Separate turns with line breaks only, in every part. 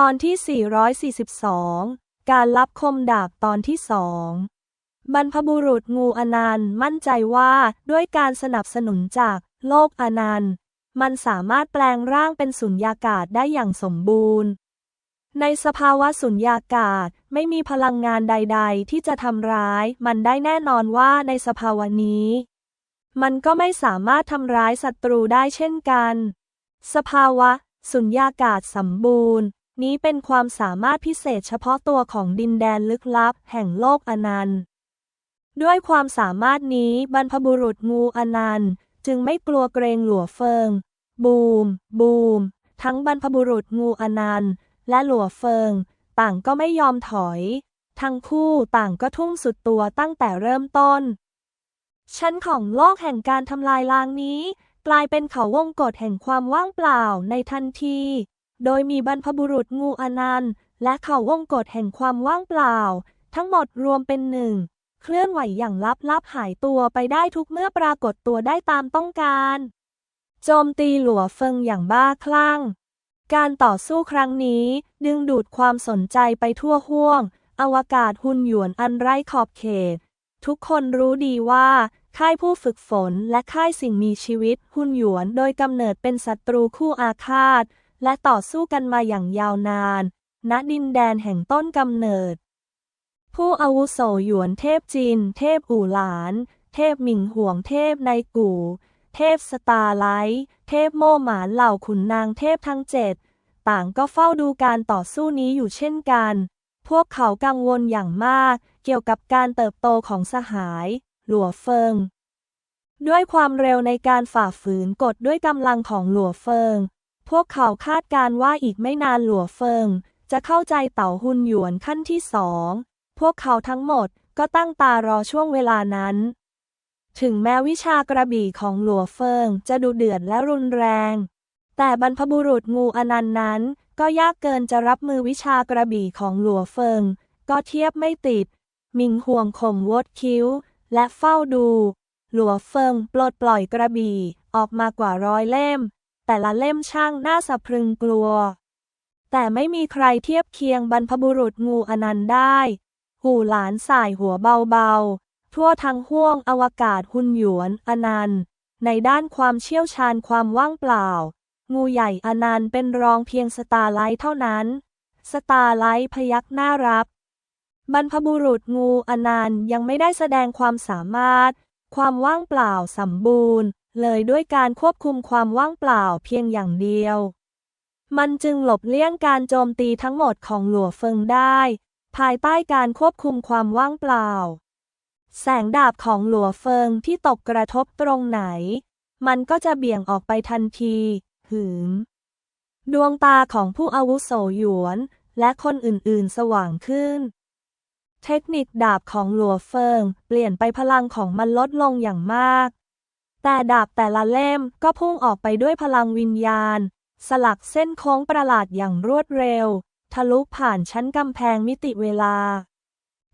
ตอนที่ 442 การรับคมดาบตอนที่สองบรรพบุรุษงูอนันต์มั่นใจว่าด้วยการสนับสนุนจากโลกอนันต์ มันสามารถแปลงร่างเป็นสุญญากาศได้อย่างสมบูรณ์ ในสภาวะสุญญากาศไม่มีพลังงานใด ๆ ที่จะทำร้าย มันได้แน่นอนว่าในสภาวะนี้ มันก็ไม่สามารถทำร้ายศัตรูได้เช่นกัน สภาวะ สุญญากาศสมบูรณ์ นี้เป็นความสามารถพิเศษเฉพาะตัวของดินแดนลึกลับ แห่งโลกอนันต์ ด้วยความสามารถนี้บรรพบุรุษงูอนันต์ จึงไม่กลัวเกรงหลัวเฟิง บูม บูม ทั้งบรรพบุรุษงูอนันต์ และหลัวเฟิง ต่างก็ไม่ยอมถอย ทั้งคู่ต่างก็ทุ่มสุดตัวตั้งแต่เริ่มต้น ชั้นของโลกแห่งการทำลายล้างนี้ กลายเป็นเขาวงกฏแห่งความว่างเปล่าในทันที โดยมีบรรพบุรุษงูอนันต์ และเขาวงกฏแห่งความว่างเปล่า ทั้งหมดรวมเป็นหนึ่ง เคลื่อนไหวอย่างลับๆหายตัวไปได้ทุกเมื่อปรากฏตัวได้ตามต้องการ โจมตีหลัวเฟิงอย่างบ้าคลั่ง การต่อสู้ครั้งนี้ ดึงดูดความสนใจไปทั่วห้วง อวกาศหุ่นหยวนอันไร้ขอบเขต ทุกคนรู้ดีว่าค่ายผู้ฝึกฝนและค่ายสิ่งมีชีวิตหุ่นหยวนโดยกำเนิดเป็นศัตรูคู่อาฆาต และต่อสู้กันมาอย่างยาวนาน ณดินแดนแห่งต้นกำเนิด ผู้อาวุโสหยวนเทพจีน เทพอู่หลาน เทพหมิงห่วงเทพในกู่ เทพสตาไลท์เทพโมหมานเหล่าขุนนางเทพทั้งเจ็ดต่างก็เฝ้าดูการต่อสู้นี้อยู่เช่นกัน พวกเขากังวลอย่างมากเกี่ยวกับการเติบโตของสหาย หลัวเฟิง ด้วยความเร็วในการฝ่าฝืนกฎด้วยกำลังของหลัวเฟิง พวกเขาคาดการว่าอีกไม่นานหลัวเฟิง จะเข้าใจเต่าหุนหยวนขั้นที่สอง พวกเขาทั้งหมดก็ตั้งตารอช่วงเวลานั้น ถึงแม้วิชากระบี่ของหลัวเฟิงจะดูเดือดและรุนแรง แต่บรรพบุรุษงูอนันต์นั้น ก็ยากเกินจะรับมือวิชากระบี่ของหลัวเฟิง ก็เทียบไม่ติด มิงห่วงข่มวดคิ้ว และเฝ้าดู หลัวเฟิงปลดปล่อยกระบี่ออกมากว่าร้อยเล่ม แต่ละเล่มช่างน่าสะพรึงกลัว แต่ไม่มีใครเทียบเคียงบรรพบุรุษงูอนันต์ได้ หูหลานสายหัวเบาๆ ทั่วทั้งห้วงอวกาศหุนหยวนอนันต์ ในด้านความเชี่ยวชาญความว่างเปล่า งูใหญ่อนันต์เป็นรองเพียงสตาร์ไลท์เท่านั้น สตาร์ไลท์พยักหน้ารับบรรพบุรุษงูอนันต์ยังไม่ได้แสดงความสามารถ ความว่างเปล่าสมบูรณ์ เลยด้วยการควบคุมความว่างเปล่าเพียงอย่างเดียว มันจึงหลบเลี่ยงการโจมตีทั้งหมดของหลัวเฟิงได้ ภายใต้การควบคุมความว่างเปล่า แสงดาบของหลัวเฟิงที่ตกกระทบตรงไหน มันก็จะเบี่ยงออกไปทันที หืม ดวงตาของผู้อาวุโสหยวน และคนอื่นๆ สว่างขึ้น เทคนิคดาบของหลัวเฟิง เปลี่ยนไปพลังของมันลดลงอย่างมาก แต่ดาบแต่ละเล่มก็พุ่งออกไปด้วยพลังวิญญาณ สลักเส้นโค้งประหลาดอย่างรวดเร็ว ทะลุผ่านชั้นกำแพงมิติเวลา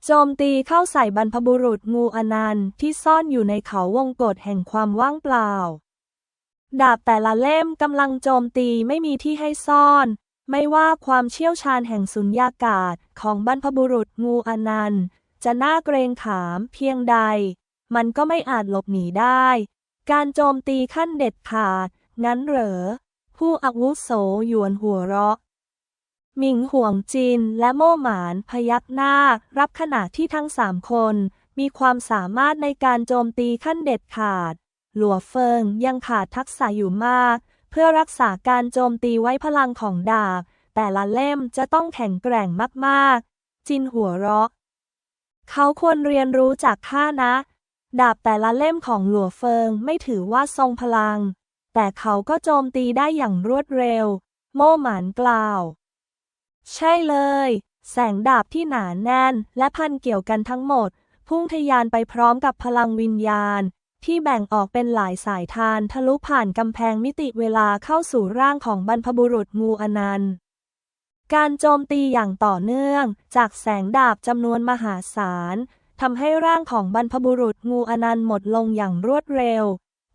โจมตีเข้าใส่บรรพบุรุษงูอนันต์ที่ซ่อนอยู่ในเขาวงกฏแห่งความว่างเปล่า ดาบแต่ละเล่มกำลังโจมตีไม่มีที่ให้ซ่อน ไม่ว่าความเชี่ยวชาญแห่งสุญญากาศของบรรพบุรุษงูอนันต์จะน่าเกรงขามเพียงใด มันก็ไม่อาจหลบหนีได้ การโจมตีขั้นเด็ดขาดงั้นเหรอ ผู้อาวุโสหยวนหัวเราะหมิงห่วงจินและโม่หมานพยักหน้า รับขณะที่ทั้งสามคน มีความสามารถในการโจมตีขั้นเด็ดขาด หลัวเฟิงยังขาดทักษะอยู่มาก เพื่อรักษาการโจมตีไว้พลังของดาบ แต่ละเล่มจะต้องแข็งแกร่งมาก ๆ จินหัวเราะ เขาควรเรียนรู้จากข้านะ ดาบแต่ละเล่มของหลัวเฟิงไม่ถือว่าทรงพลัง แต่เขาก็โจมตีได้อย่างรวดเร็ว โม่หมานกล่าว ใช่เลย แสงดาบที่หนาแน่นและพันเกี่ยวกันทั้งหมด พุ่งทะยานไปพร้อมกับพลังวิญญาณ ที่แบ่งออกเป็นหลายสายทานทะลุผ่านกำแพงมิติเวลาเข้าสู่ร่างของบรรพบุรุษงูอนันต์ การโจมตีอย่างต่อเนื่อง จากแสงดาบจำนวนมหาศาล ทำให้ร่างของบรรพบุรุษงูอนันต์หมดลงอย่างรวดเร็ว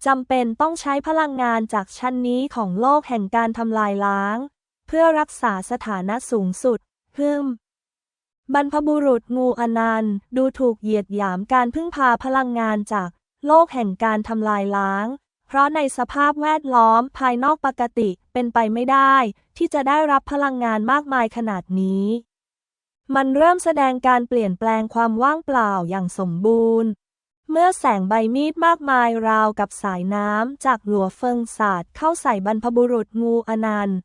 จำเป็นต้องใช้พลังงานจากชั้นนี้ของโลกแห่งการทำลายล้าง เพื่อรักษาสถานะสูงสุดฮึมบรรพบุรุษงูอนันต์ดูถูกเหยียดหยามการพึ่งพาพลังงานจากโลกแห่งการทำลายล้าง เพราะในสภาพแวดล้อมภายนอกปกติเป็นไปไม่ได้ ที่จะได้รับพลังงานมากมายขนาดนี้ มันเริ่มแสดงการเปลี่ยนแปลงความว่างเปล่าอย่างสมบูรณ์ เมื่อแสงใบมีดมากมายราวกับสายน้ำจากหลัวเฟิงศาสตร์เข้าใส่บรรพบุรุษงูอนันต์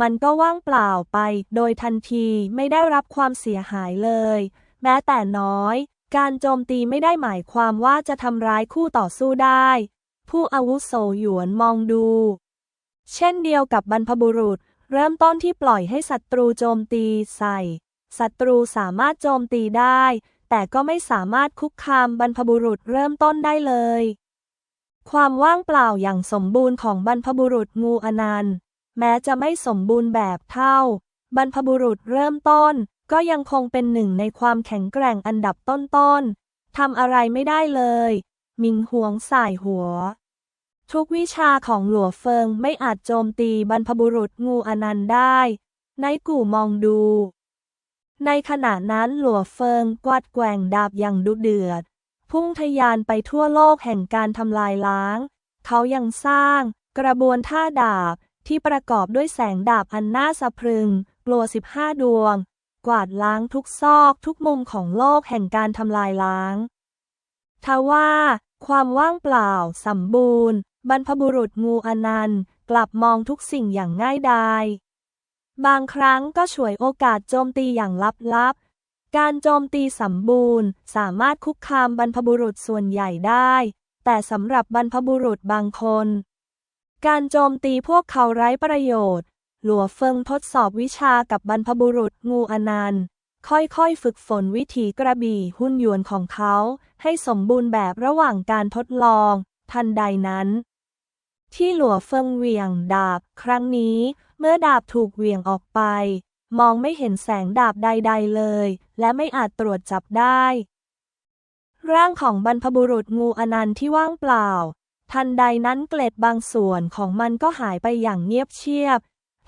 มันก็ว่างเปล่าไปโดยทันทีไม่ได้รับความเสียหายเลย แม้แต่น้อย การโจมตีไม่ได้หมายความว่าจะทำร้ายคู่ต่อสู้ได้ ผู้อาวุโสหยวนมองดู เช่นเดียวกับบรรพบุรุษ เริ่มต้นที่ปล่อยให้ศัตรูโจมตีใส่ ศัตรูสามารถโจมตีได้ แต่ก็ไม่สามารถคุกคามบรรพบุรุษเริ่มต้นได้เลย ความว่างเปล่าอย่างสมบูรณ์ของบรรพบุรุษงูอนันต์ แม้จะไม่สมบูรณ์แบบเท่า บรรพบุรุษเริ่มต้น ก็ยังคงเป็นหนึ่งในความแข็งแกร่งอันดับต้นๆทำอะไรไม่ได้เลย มิงหวงสายหัวทุกวิชาของหลัวเฟิงไม่อาจโจมตีบรรพบุรุษงูอนันต์ได้นายกู่มองดู ในขณะนั้นหลัวเฟิงกวาดแกว่งดาบอย่างดุเดือด พุ่งทะยานไปทั่วโลกแห่งการทำลายล้าง เขายังสร้าง กระบวนท่าดาบที่ประกอบด้วยแสงดาบอันน่าสะพรึง กลัวสิบห้าดวง กวาดล้างทุกซอกทุกมุมของโลกแห่งการทำลายล้างทว่า ความว่างเปล่าสมบูรณ์ บรรพบุรุษงูอนันต์ กลับมองทุกสิ่งอย่างง่ายดาย บางครั้งก็ฉวยโอกาสโจมตีอย่างลับๆ การโจมตีสมบูรณ์ สามารถคุกคามบรรพบุรุษส่วนใหญ่ได้ แต่สำหรับบรรพบุรุษบางคน การโจมตีพวกเขาไร้ประโยชน์ หลัวเฟิงทดสอบวิชากับบรรพบุรุษงูอนันต์ ค่อยๆ ฝึกฝนวิถีกระบี่หุ่นยวนของเขา ให้สมบูรณ์แบบระหว่างการทดลอง ทันใดนั้นที่หลัวเฟิงเหวี่ยงดาบ ครั้งนี้ มื่อดาบถูกเหวี่ยงออกไป มองไม่เห็นแสงดาบใด ๆ เลย และไม่อาจตรวจจับได้ ร่างของบรรพบุรุษงูอนันต์ที่ว่างเปล่า ทันใดนั้นเกล็ดบางส่วนของมันก็หายไปอย่างเงียบเชียบ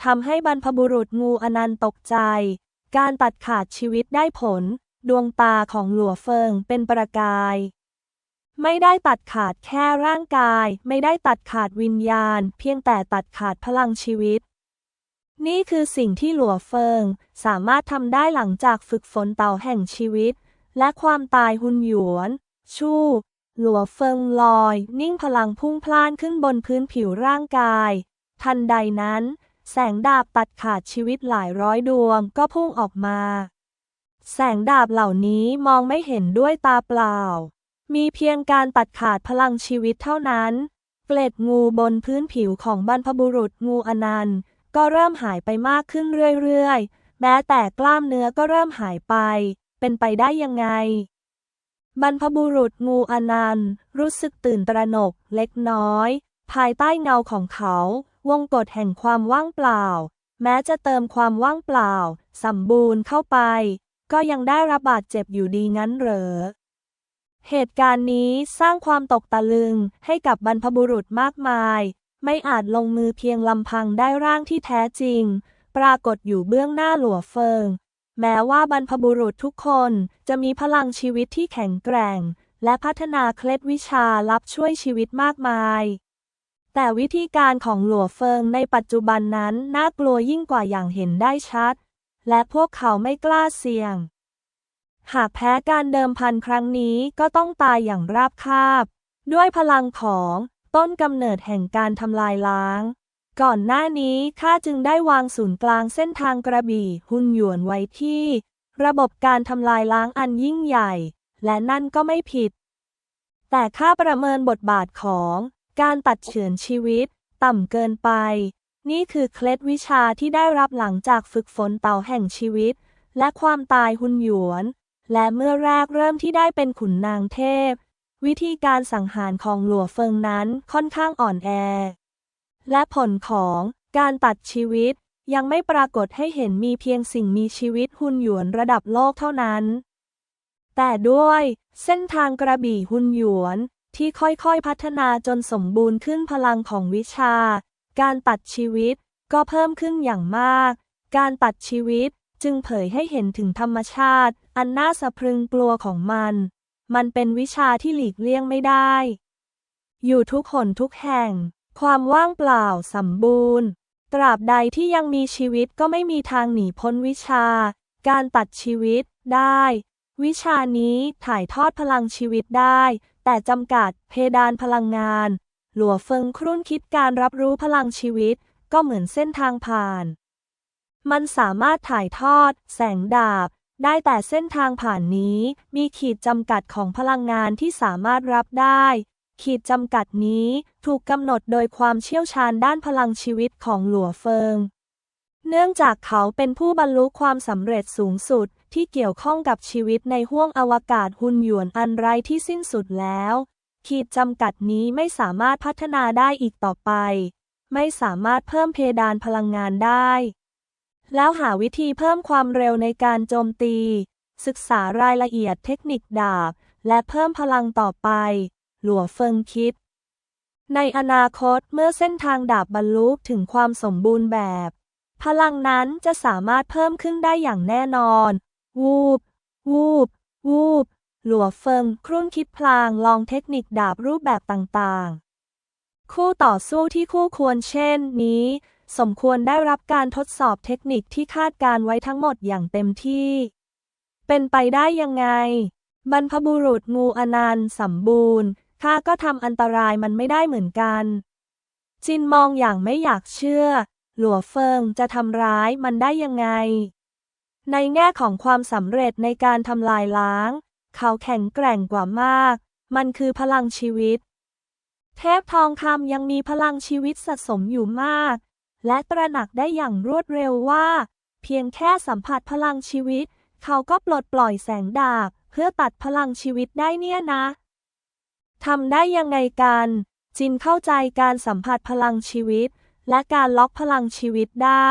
ทำให้บรรพบุรุษงูอนันต์ตกใจ การตัดขาดชีวิตได้ผล ดวงตาของหลัวเฟิงเป็นประกาย ไม่ได้ตัดขาดแค่ร่างกาย ไม่ได้ตัดขาดวิญญาณ เพียงแต่ตัดขาดพลังชีวิต นี่คือสิ่งที่หลัวเฟิง สามารถทำได้หลังจากฝึกฝนเต่าแห่งชีวิต และความตายหุนหยวน ชู่ หลัวเฟิงลอย นิ่งพลังพุ่งพล่านขึ้นบนพื้นผิวร่างกาย ทันใดนั้น แสงดาบตัดขาดชีวิตหลายร้อยดวงก็พุ่งออกมา แสงดาบเหล่านี้มองไม่เห็นด้วยตาเปล่า มีเพียงการตัดขาดพลังชีวิตเท่านั้น เกล็ดงูบนพื้นผิวของบรรพบุรุษงูอนันต์ ก็เริ่มหายไปมากขึ้นเรื่อยๆ แม้แต่กล้ามเนื้อก็เริ่มหายไป เป็นไปได้ยังไง บรรพบุรุษงูอนันต์ รู้สึกตื่นตระหนกเล็กน้อย ภายใต้เงาของเขา วงกฏแห่งความว่างเปล่า แม้จะเติมความว่างเปล่า สมบูรณ์เข้าไป ก็ยังได้รับบาดเจ็บอยู่ดีงั้นเหรอเหตุการณ์นี้สร้างความตกตะลึงให้กับบรรพบุรุษมากมาย ไม่อาจลงมือเพียงลำพังได้ร่างที่แท้จริง ปรากฏอยู่เบื้องหน้าหลัวเฟิง แม้ว่าบรรพบุรุษทุกคนจะมีพลังชีวิตที่แข็งแกร่ง และพัฒนาเคล็ดวิชาลับช่วยชีวิตมากมาย แต่วิธีการของหลัวเฟิงในปัจจุบันนั้นน่ากลัวยิ่งกว่าอย่างเห็นได้ชัด และพวกเขาไม่กล้าเสี่ยง หากแพ้การเดิมพันครั้งนี้ก็ต้องตายอย่างราบคาบ ด้วยพลังของ ต้นกำเนิดแห่งการทำลายล้าง ก่อนหน้านี้ข้าจึงได้วางศูนย์กลางเส้นทางกระบี่หุนหยวนไว้ที่ ระบบการทำลายล้างอันยิ่งใหญ่ และนั่นก็ไม่ผิด แต่ข้าประเมินบทบาทของการตัดเฉือนชีวิต ต่ำเกินไป นี่คือเคล็ดวิชาที่ได้รับหลังจากฝึกฝนเต่าแห่งชีวิต และความตายหุนหยวน และเมื่อแรกเริ่มที่ได้เป็นขุนนางเทพ วิธีการสังหารของหลัวเฟิงนั้นค่อนข้างอ่อนแอ และผลของการตัดชีวิตยังไม่ปรากฏให้เห็นมีเพียงสิ่งมีชีวิตหุ่นหยวนระดับโลกเท่านั้น แต่ด้วยเส้นทางกระบี่หุ่นหยวนที่ค่อยๆพัฒนาจนสมบูรณ์ขึ้นพลังของวิชา การตัดชีวิตก็เพิ่มขึ้นอย่างมาก การตัดชีวิตจึงเผยให้เห็นถึงธรรมชาติ อันน่าสะพรึงกลัวของมัน มันเป็นวิชาที่หลีกเลี่ยงไม่ได้ อยู่ทุกหนทุกแห่ง ความว่างเปล่าสมบูรณ์ ตราบใดที่ยังมีชีวิตก็ไม่มีทางหนีพ้นวิชา การตัดชีวิตได้ วิชานี้ถ่ายทอดพลังชีวิตได้ แต่จำกัดเพดานพลังงาน หลัวเฟิงครุ่นคิดการรับรู้พลังชีวิตก็เหมือนเส้นทางผ่าน มันสามารถถ่ายทอด แสงดาบ ได้แต่เส้นทางผ่านนี้มีขีดจำกัดของพลังงานที่สามารถรับได้ ขีดจำกัดนี้ถูกกำหนดโดยความเชี่ยวชาญด้านพลังชีวิตของหลัวเฟิง เนื่องจากเขาเป็นผู้บรรลุความสำเร็จสูงสุดที่เกี่ยวข้องกับชีวิตในห้วงอวกาศหุ่นหยวนอันไร้ที่สิ้นสุดแล้ว ขีดจำกัดนี้ไม่สามารถพัฒนาได้อีกต่อไป ไม่สามารถเพิ่มเพดานพลังงานได้ แล้วหาวิธีเพิ่มความเร็วในการโจมตี ศึกษารายละเอียดเทคนิคดาบ และเพิ่มพลังต่อไป หลัวเฟิงคิด ในอนาคตเมื่อเส้นทางดาบบรรลุถึงความสมบูรณ์แบบ พลังนั้นจะสามารถเพิ่มขึ้นได้อย่างแน่นอน วูบ วูบ วูบ หลัวเฟิงครุ่นคิดพลางลองเทคนิคดาบรูปแบบต่างๆ คู่ต่อสู้ที่คู่ควรเช่นนี้ สมควรได้รับการทดสอบเทคนิคที่คาดการไว้ทั้งหมดอย่างเต็มที่ เป็นไปได้ยังไง บรรพบุรุษงูอนันต์สมบูรณ์ข้าก็ทำอันตรายมันไม่ได้เหมือนกัน จินมองอย่างไม่อยากเชื่อ หลัวเฟิงจะทำร้ายมันได้ยังไง ในแง่ของความสำเร็จในการทำลายล้าง เขาแข็งแกร่งกว่ามาก มันคือพลังชีวิต เทพทองคำยังมีพลังชีวิตสะสมอยู่มาก และตระหนักได้อย่างรวดเร็วว่า เพียงแค่สัมผัสพลังชีวิต เขาก็ปลดปล่อยแสงดาบ เพื่อตัดพลังชีวิตได้เนี่ยนะทำได้ยังไงกัน จินเข้าใจการสัมผัสพลังชีวิต และการล็อกพลังชีวิตได้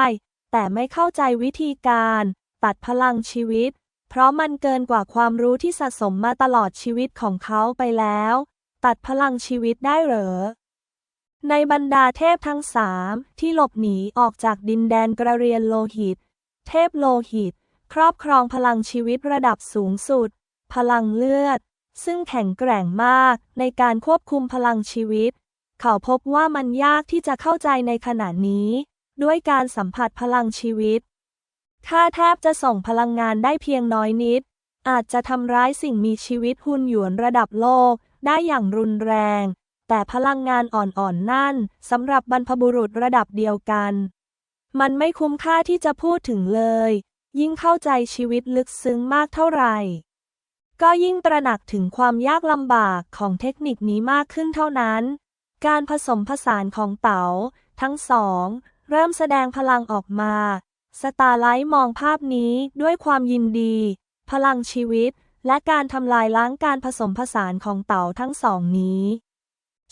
แต่ไม่เข้าใจวิธีการ ตัดพลังชีวิต เพราะมันเกินกว่าความรู้ที่สะสมมาตลอดชีวิตของเขาไปแล้ว ตัดพลังชีวิตได้เหรอ ในบรรดาเทพทั้งสามที่หลบหนีออกจากดินแดนกระเรียนโลหิต เทพโลหิต ครอบครองพลังชีวิตระดับสูงสุด พลังเลือด ซึ่งแข็งแกร่งมากในการควบคุมพลังชีวิต เขาพบว่ามันยากที่จะเข้าใจในขณะนี้ ด้วยการสัมผัสพลังชีวิตข้าแทบจะส่งพลังงานได้เพียงน้อยนิด อาจจะทำร้ายสิ่งมีชีวิตหุ่นหยวนระดับโลกได้อย่างรุนแรง แต่พลังงานอ่อนๆนั่นสำหรับบรรพบุรุษระดับเดียวกัน มันไม่คุ้มค่าที่จะพูดถึงเลย ยิ่งเข้าใจชีวิตลึกซึ้งมากเท่าไหร่ ก็ยิ่งตระหนักถึงความยากลำบากของเทคนิคนี้มากขึ้นเท่านั้น การผสมผสานของเต๋าทั้งสอง เริ่มแสดงพลังออกมา สตาร์ไลท์มองภาพนี้ด้วยความยินดี พลังชีวิตและการทำลายล้างการผสมผสานของเต๋าทั้งสองนี้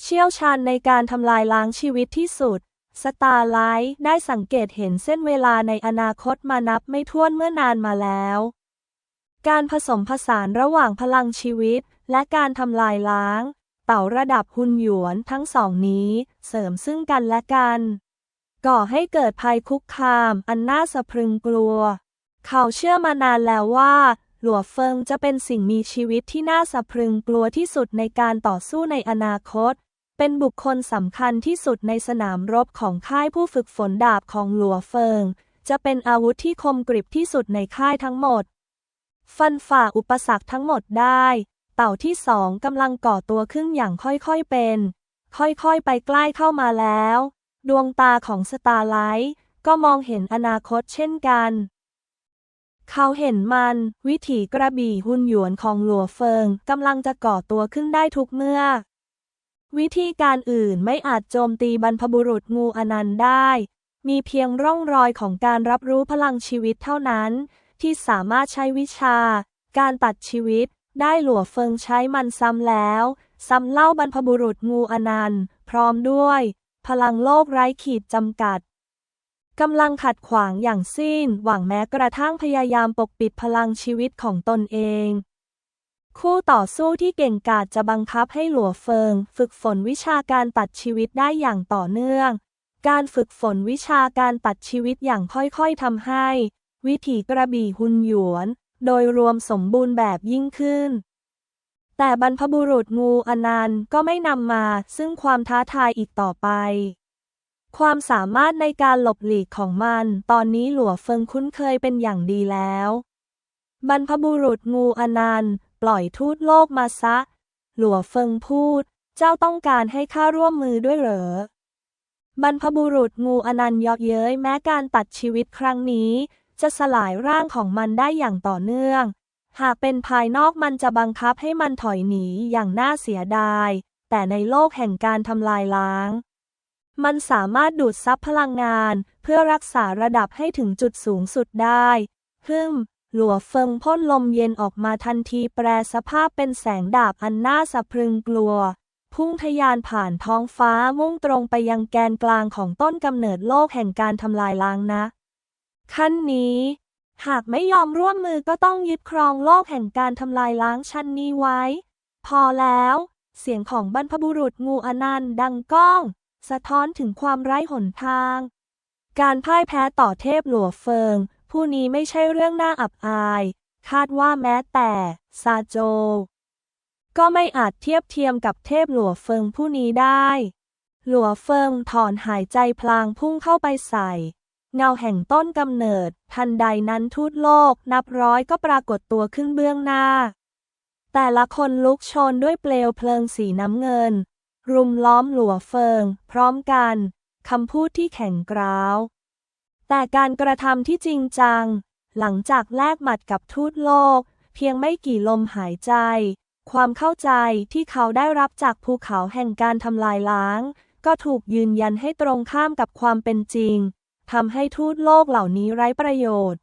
เชี่ยวชาญในการทำลายล้างชีวิตที่สุด สตาร์ไลท์ได้สังเกตเห็นเส้นเวลาในอนาคตมานับไม่ถ้วนเมื่อนานมาแล้ว การผสมผสานระหว่างพลังชีวิต และการทำลายล้าง เต่าระดับหุ่นหยวนทั้งสองนี้ เสริมซึ่งกันและกัน ก่อให้เกิดภัยคุกคาม อันน่าสะพรึงกลัว เขาเชื่อมานานแล้วว่า หลัวเฟิงจะเป็นสิ่งมีชีวิตที่น่าสะพรึงกลัวที่สุดในการต่อสู้ในอนาคต เป็นบุคคลสำคัญที่สุดในสนามรบของค่ายผู้ฝึกฝนดาบของหลัวเฟิง จะเป็นอาวุธที่คมกริบที่สุดในค่ายทั้งหมด ฟันฝ่าอุปสรรคทั้งหมดได้ เต่าที่สองกำลังก่อตัวขึ้นอย่างค่อยๆเป็น ค่อยๆไปใกล้เข้ามาแล้ว ดวงตาของสตาร์ไลท์ก็มองเห็นอนาคตเช่นกัน เขาเห็นมัน วิถีกระบี่หุ่นหยวนของหลัวเฟิงกำลังจะก่อตัวขึ้นได้ทุกเมื่อ วิธีการอื่นไม่อาจโจมตีบรรพบุรุษงูอนันต์ได้ มีเพียงร่องรอยของการรับรู้พลังชีวิตเท่านั้น ที่สามารถใช้วิชา การตัดชีวิต ได้หลัวเฟิงใช้มันซ้ำแล้ว ซ้ำเล่าบรรพบุรุษงูอนันต์ พร้อมด้วย พลังโลกไร้ขีดจำกัด กำลังขัดขวางอย่างสิ้น หวังแม้กระทั่งพยายามปกปิดพลังชีวิตของตนเอง คู่ต่อสู้ที่เก่งกาจจะบังคับให้หลัวเฟิง ฝึกฝนวิชาการตัดชีวิตได้อย่างต่อเนื่อง การฝึกฝนวิชาการตัดชีวิตอย่างค่อยๆทำให้ วิถีกระบี่หุนหยวน โดยรวมสมบูรณ์แบบยิ่งขึ้น แต่บรรพบุรุษงูอนันต์ก็ไม่นำมาซึ่งความท้าทายอีกต่อไป ความสามารถในการหลบหลีกของมัน ตอนนี้หลัวเฟิงคุ้นเคยเป็นอย่างดีแล้ว บรรพบุรุษงูอนันต์ ปล่อยทูตโลกมาซะ หลัวเฟิงพูด เจ้าต้องการให้ข้าร่วมมือด้วยเหรอบรรพบุรุษงูอนันต์ยอกเย้ยแม้การตัดชีวิตครั้งนี้ จะสลายร่างของมันได้อย่างต่อเนื่อง หากเป็นภายนอกมันจะบังคับให้มันถอยหนีอย่างน่าเสียดาย แต่ในโลกแห่งการทำลายล้าง มันสามารถดูดซับพลังงาน เพื่อรักษาระดับให้ถึงจุดสูงสุดได้ฮึมหลัวเฟิงพ่นลมเย็นออกมาทันทีแปรสภาพเป็นแสงดาบอันน่าสะพรึงกลัว พุ่งทะยานผ่านท้องฟ้ามุ่งตรงไปยังแกนกลางของต้นกำเนิดโลกแห่งการทำลายล้างนะ ขั้นนี้ หากไม่ยอมร่วมมือก็ต้องยึดครองโลกแห่งการทำลายล้างชั้นนี้ไว้ พอแล้ว เสียงของบรรพบุรุษงูอนันต์ดังก้อง สะท้อนถึงความไร้หนทาง การพ่ายแพ้ต่อเทพหลัวเฟิง ผู้นี้ไม่ใช่เรื่องน่าอับอาย คาดว่าแม้แต่ ซาโจ ก็ไม่อาจเทียบเทียมกับเทพหลัวเฟิงผู้นี้ได้ หลัวเฟิงถอนหายใจพลางพุ่งเข้าไปใส่ เงาแห่งต้นกำเนิด ทันใดนั้นทูตโลกนับร้อยก็ปรากฏตัวขึ้นเบื้องหน้าแต่ละคนลุกโชนด้วยเปลวเพลิงสีน้ำเงิน รุมล้อมหลัวเฟิง พร้อมกันคำพูดที่แข็งกร้าว แต่การกระทำที่จริงจัง หลังจากแลกหมัดกับทูตโลก เพียงไม่กี่ลมหายใจ ความเข้าใจที่เขาได้รับจากภูเขาแห่งการทำลายล้าง ก็ถูกยืนยันให้ตรงข้ามกับความเป็นจริงทำให้ทูตโลกเหล่านี้ไร้ประโยชน์